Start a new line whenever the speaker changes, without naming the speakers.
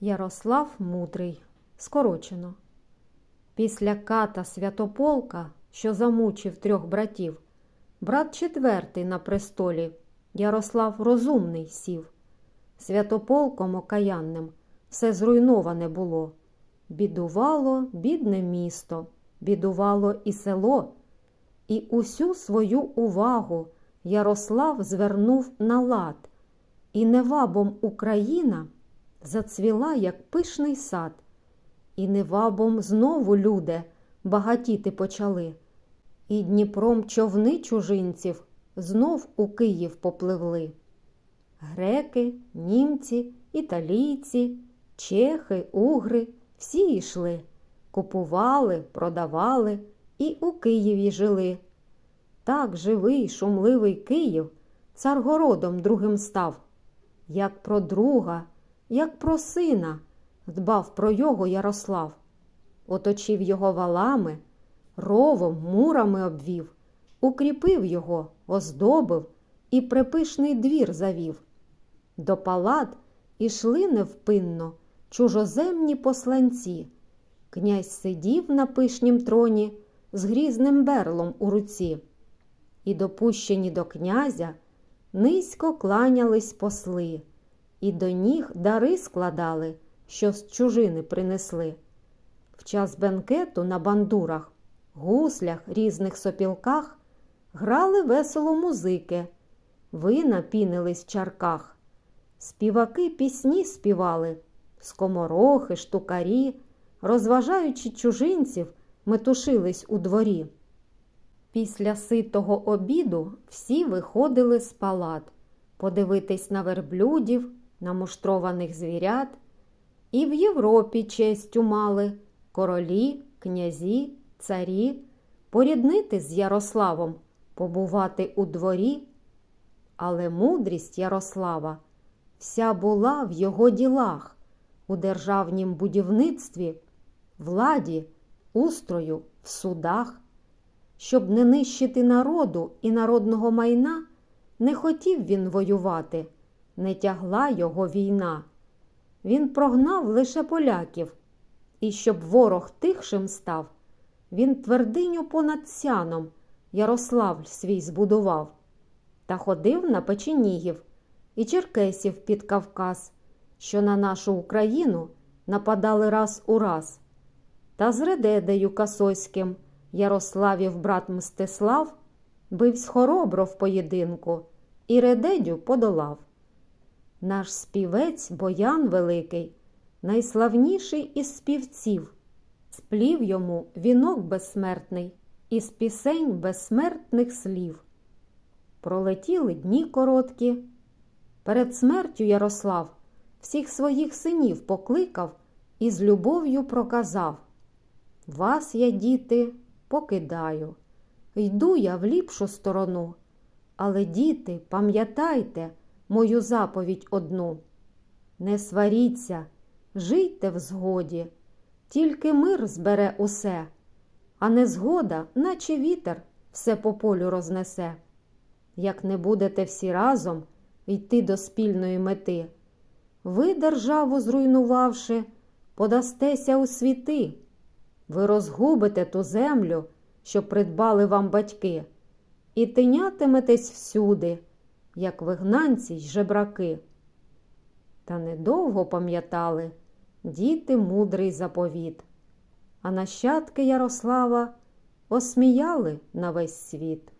Ярослав Мудрий. Скорочено. Після ката Святополка, що замучив трьох братів, брат четвертий на престолі, Ярослав Розумний сів. Святополком окаянним все зруйноване було. Бідувало бідне місто, бідувало і село, і усю свою увагу Ярослав звернув на лад, і невабом Україна зацвіла, як пишний сад, і невабом знову люди багатіти почали, і Дніпром човни чужинців знов у Київ попливли. Греки, німці, італійці, чехи, угри всі йшли, купували, продавали і у Києві жили. Так живий, шумливий Київ царгородом другим став, як про друга, як про сина, дбав про його Ярослав, оточив його валами, ровом, мурами обвів, укріпив його, оздобив і припишний двір завів. До палат ішли невпинно чужоземні посланці. Князь сидів на пишнім троні з грізним берлом у руці. І, допущені до князя, низько кланялись посли, і до ніг дари складали, що з чужини принесли. В час бенкету на бандурах, гуслях, різних сопілках грали весело музики, вина пінились в чарках. Співаки пісні співали, скоморохи, штукарі, розважаючи чужинців, метушились у дворі. Після ситого обіду всі виходили з палат подивитись на верблюдів, на муштрованих звірят. І в Європі честю мали королі, князі, царі, поріднити з Ярославом, побувати у дворі. Але мудрість Ярослава вся була в його ділах, у державнім будівництві, владі, устрою, в судах. Щоб не нищити народу і народного майна, не хотів він воювати, не тягла його війна. Він прогнав лише поляків, і щоб ворог тихшим став, він твердиню понад сяном Ярославль свій збудував та ходив на печенігів і черкесів під Кавказ, що на нашу Україну нападали раз у раз. Та з Редедею Касоським Ярославів брат Мстислав бивсь хоробро в поєдинку і Редедю подолав. Наш співець Боян Великий, найславніший із співців, сплів йому вінок безсмертний із пісень безсмертних слів. Пролетіли дні короткі. Перед смертю Ярослав всіх своїх синів покликав і з любов'ю проказав Вас я, діти, покидаю, йду я в ліпшу сторону. Але, діти, пам'ятайте мою заповідь одну. Не сваріться, жийте в згоді, тільки мир збере усе, а незгода, наче вітер, все по полю рознесе. Як не будете всі разом йти до спільної мети, ви, державу зруйнувавши, подастеся у світи, ви розгубите ту землю, що придбали вам батьки, і тинятиметесь всюди, як вигнанці й жебраки. Та недовго пам'ятали діти мудрий заповіт, а нащадки Ярослава осміяли на весь світ.